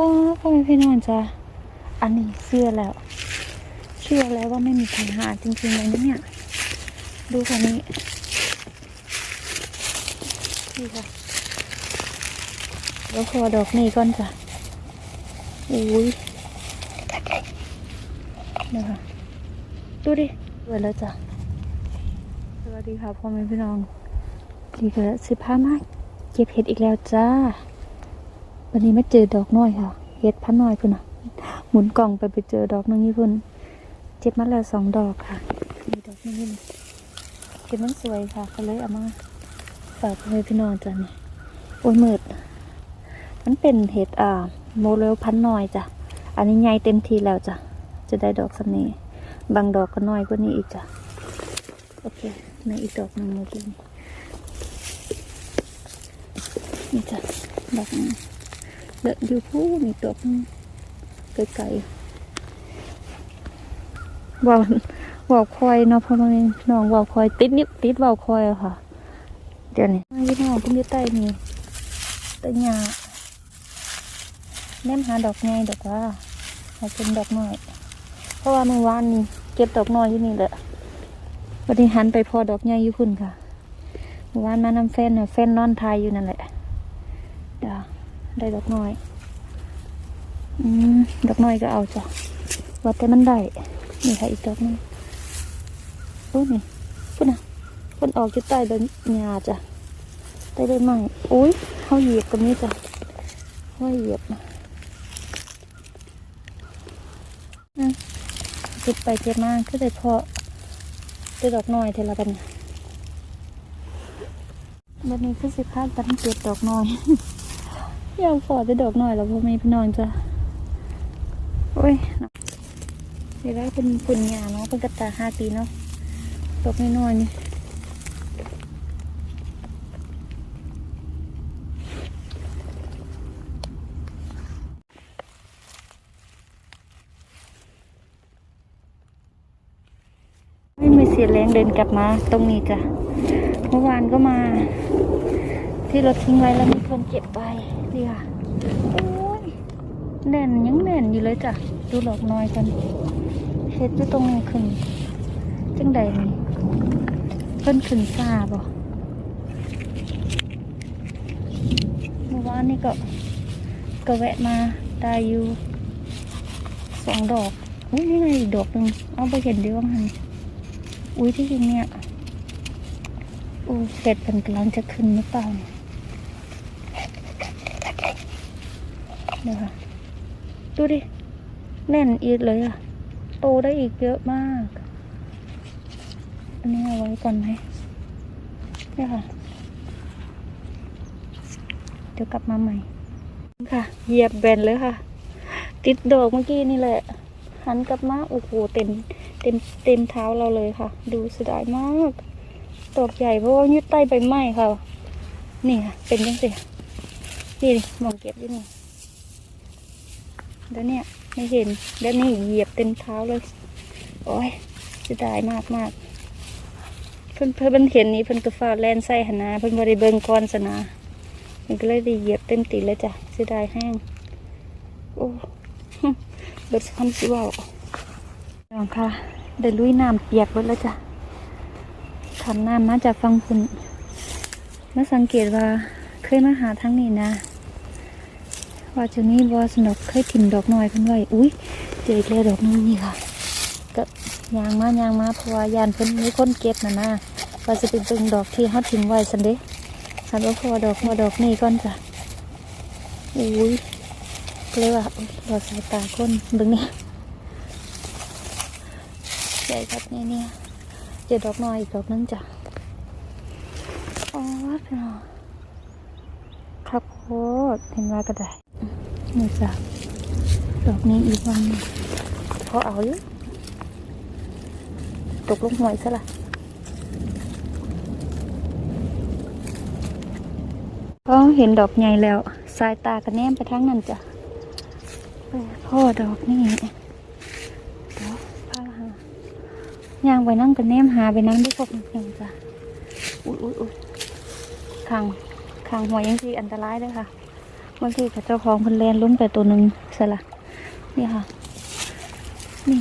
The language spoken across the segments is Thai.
ป้าพ่อแม่พี่น้องจ้ะอันนี้เชื่อแล้ว เชื่อแล้วว่าไม่มีใครหาจริงๆเลยนะเนี่ย ดูค่ะนี้นี่ค่ะแล้วขอดอกนี้ก่อนจ้ะอุ้ยนี่ค่ะดูดิสวยแล้วจ้ะสวัสดีค่ะพ่อแม่พี่น้องดีก็สิบห้ามาเก็บเห็ดอีกแล้วจ้า วันนี้ไมาเจอดอกน้อยค่ะเห็ดพันน้อยพุ่นอะ หมุนกล่องไปไปเจอดอกนึงนี่พุ่นเจ็บมาแล้วสองดอกค่ะมีดอกนี้นี่เห็ดมันสวยค่ะ ก็เลยเอามาฝากพ่อแม่พี่น้องจ้ะนี่โอ้ยมืดมันเป็นเห็ดอ่าโมเลลพันน้อยจ้ะอันนี้ใหญ่เต็มทีแล้วจ้ะจะได้ดอกสนีบางดอกก็น้อยกว่านี้อีกจ้ะโอเคในอีกดอกหนึ่งเมื่อกี้นี่นี่จ้ะดอกนึง เดินอยู่พูมีดอกไกลๆว่าวว่าวคอยเนาะพราะมันน้องว่าวคอยติดนิดติดว่าคอยอะค่ะ เดี๋ยวนี้พี่น้องเพิ่งอยู่ใต้นี่ต้หญ้าแนมหาดอกไงดอกว่าหาเป็นดอกน้อย เพราะว่าเมื่อวานนี่เก็บดอกน้อยที่นี่แหละวันนี้หันไปพอดอกใหญ่อยู่พุ่นค่ะเมื่อวานมานำแฟนเน่ะแฟนนอนทายอยู่นั่นแหละ ได้ดอกน้อย อืม ดอกน้อยก็เอาจ้ะว่าแต่มันได้ นี่ค่ะอีกดอกนึงโอ้นี่พุ่นน่ะพุ่นออกจุดใต้ใบหญ้าจ้ะใต้ใบไม้อุ้ยเขาเหยียบกับนี้จ้ะเขาเหยียบนะอืมเก็บไปเก็บมาก็ได้พอจะดอกน้อยเทละบันบันนี้คือสิพาตันเก็บดอกน้อย ยากขอจะดอกน้อยแล้วพ่อแม่พี่น้องจะโอ้ยเดี๋ยวได้เป็นปุ่นยาเนาะเป็นกระตาห้าปีเนาะดอกน้อยนี่ไม่มีเสียแรงเดินกลับมาตรงนี้จ้ะ เมื่อวานก็มา ที่รถทิ้งไว้แล้วมีคนเก็บไป ดีค่ะโอ้ยแน่นยังแน่นอยู่เลยจ้ะ ดูดอกน้อยกันเฮ็ดอยู่ตรงนี้ขึ้นจังใดนี่เพิ่นขึ้นซาบ่เมื่อวานนี่ก็ก็แวะมาได้อยู่สองดอกอุ้ยนี่ไงอีกดอกหนึ่งเอาไปเห็นดีว่ามันอุ้ยที่จริงเนี่ยอู้เห็ดเป็นกำลังจะขึ้นหรือเปล่าเนี่ย เดี๋ยค่ะ ดูดิ แน่นอีกเลยอะโตได้อีกเยอะมาก อันนี้เอาไว้ก่อนไหมเนี่ยค่ะ เดี๋ยวกลับมาใหม่ ค่ะ เหยียบแบนเลยค่ะ ติดดอกเมื่อกี้นี่แหละหันกลับมาโอ้โหเต็มเต็มเต็มเท้าเราเลยค่ะ ดูเสียดายมากดอกใหญ่เพราะว่ายึดใต้ใบไม้ค่ะ นี่ค่ะ เป็นยังไงนี่มองเก็บอยู่นี่ แล้วเนี่ยไม่เห็นแล้วนี่เหยียบเต็มเท้าเลย โอ้ยเสียดายมากมากเพิ่นเพิ่นเห็นนี้เพิ่นก็ฟ้าแลนใส่หนนาเพิ่นบริเบิงก่อนสนามันก็เลยได้เหยียบเต็มตีเลยจ้ะเสียดายแห้งโอ้เบิดคำสิว่าน้องค่ะได้ลุยน้ำเปียกหมดแล้วจ้ะขันน้ำมาจากฟังพุ่นมาสังเกตว่าเคยมาหาทั้งนี้นะ ว่าจะมีบอสนกเคยถิ่มดอกน้อยเพิ่นไว้อุ้ยเจออีกแล้วดอกนึงนี่ค่ะก็ยางมายางมาเพราะว่ายานเพิ่นมีคนเก็บนะนะว่าจะเป็นเบิ่งดอกที่เขาถิ่มไว้สันเด้หันว่าพอดอกพอดอกนี่ก่อนจ้ะอุ้ยก็เลยว่าอุ๊ยรอสายตาคนเบิ่งนี่ใหญ่ครับเนี่ยเนี่ยเจอดอกน้อยอีกดอกนึงจ้ะอ๋อพี่น้องครับโคตรเห็นว่าก็ได้ นี่จ้ะดอกนี้อีกวันหนึ่งพอเอาอยู่ตกลงหวยซะละก็เห็นดอกใหญ่แล้ว สายตากันแนมไปทางนั้นจ้ะไปพ่อดอกนี่เดี๋ยวพาหาย่างไปนั่งกันแนมหาไปนั่งด้วยพวกนี้งจ้ะอุ้ยอุ้ยอุ้ยข้างข้างหัวยังสีอันตรายเลยค่ะ บางทีกับเจ้าของเพิ่นแลนล้มไปตัวหนึ่งสละนี่ค่ะ นี่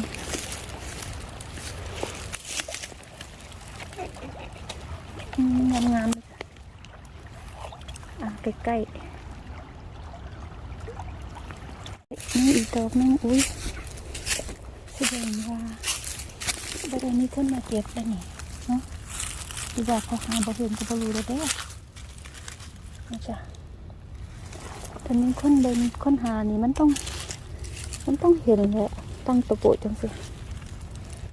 อืมงามๆอะใกล้ๆนี่อีกดอกนึงอุ้ยแสดงว่าบ่ได้มีคนมาเก็บแล้นี่เนาะดีว่าเขาหาบ่เห็นก็บ่รู้แล้เด้อนะจ๊ะ ตอนนี้คนเดินค้นหานี่มันต้อง มันต้องเห็นแหละตั้งตัวโปะจังสิ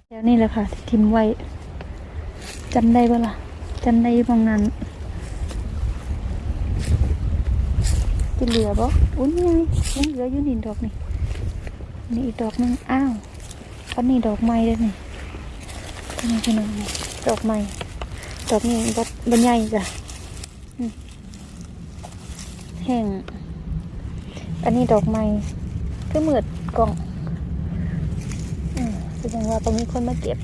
แล้วนี่แหละค่ะที่ทิมไว้จำได้ปะล่ะจำได้อยู่บางนั้นจะเหลือบ่อุ้ยไงยังเหลืออยู่นี่ดอกนี่นี่อีกดอกนึงอ้าวอันนี้ดอกไม้ด้อนี่นี่คือน้องนี่ดอกไม้ดอกนี้บัดบันใหญ่จ้ะแห้ง อันนี้ดอกไม้ก็เหมือดกล่องอืมแสดงว่าตรงนี้คนมาเก็บ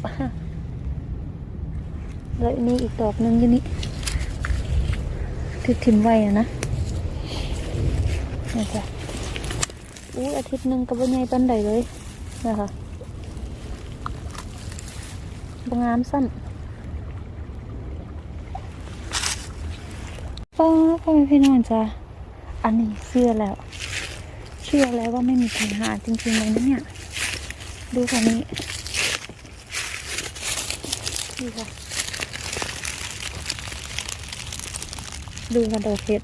แล้วอันนี้อีกดอกหนึงอยู่นี่ที่ทิมไว้อะนะนี่จ้ะอู้อาทิตย์หนึ่งก็บ่ใหญ่ปานใดเลยนะคะบงามสั้นป้าพ่อแม่พี่น้องจ้ะอันนี้เสื้อแล้ว ชื่อแล้วว่าไม่มีใครหาจริงๆเลยนะเนี่ย ดูค่ะนี้ดูค่ะดูค่ะดอกเห็ด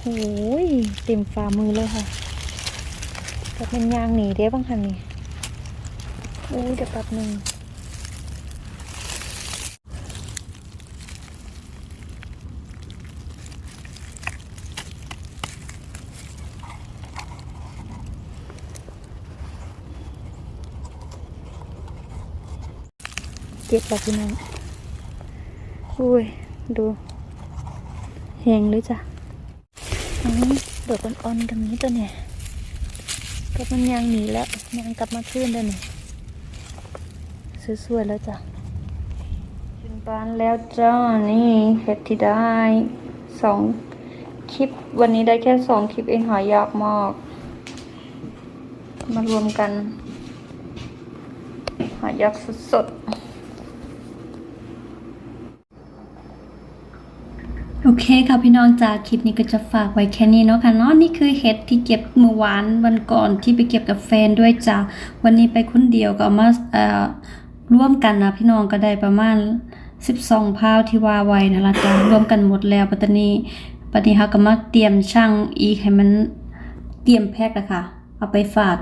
โอ้ยเต็มฝ่ามือเลยค่ะจะเป็นยางหนีเด้บ้างค่ะนี่โอ้ยเดี๋ยวแป๊บหนึ่ง เก็บแบบพี่น้องอุ้ย ดูแหงเลยจ้ะอันนี้ดอกอ่อนๆตรงนี้ตัวเนี่ยก็มันยางหนีแล้วยางกลับมาขึ้นแล้วนี่สวยๆแล้วจ้ะถึงบ้านแล้วจ้านี่เห็ดที่ได้สองคลิปวันนี้ได้แค่สองคลิปเองหายากมาก มารวมกัน หายากสดๆ โอ เคค่ะพี่น้องจากคลิปนี้ก็จะฝากไว้แค่นี้เนาะค่ะเนาะนี่คือเห็ดที่เก็บเมื่อวานวันก่อนที่ไปเก็บกับแฟนด้วยจ้ะวันนี้ไปคนเดียวก็เอามาเอ่อร่วมกันนะพี่น้องก็ได้ประมาณ 12พาวที่ว่าไว้นะละจ้ะรวมกันหมดแล้วปัตตานีปัตตานีเฮาก็มาเตรียมช่างอีกให้มันเตรียมแพ็คอะค่ะ เอาไปฝาก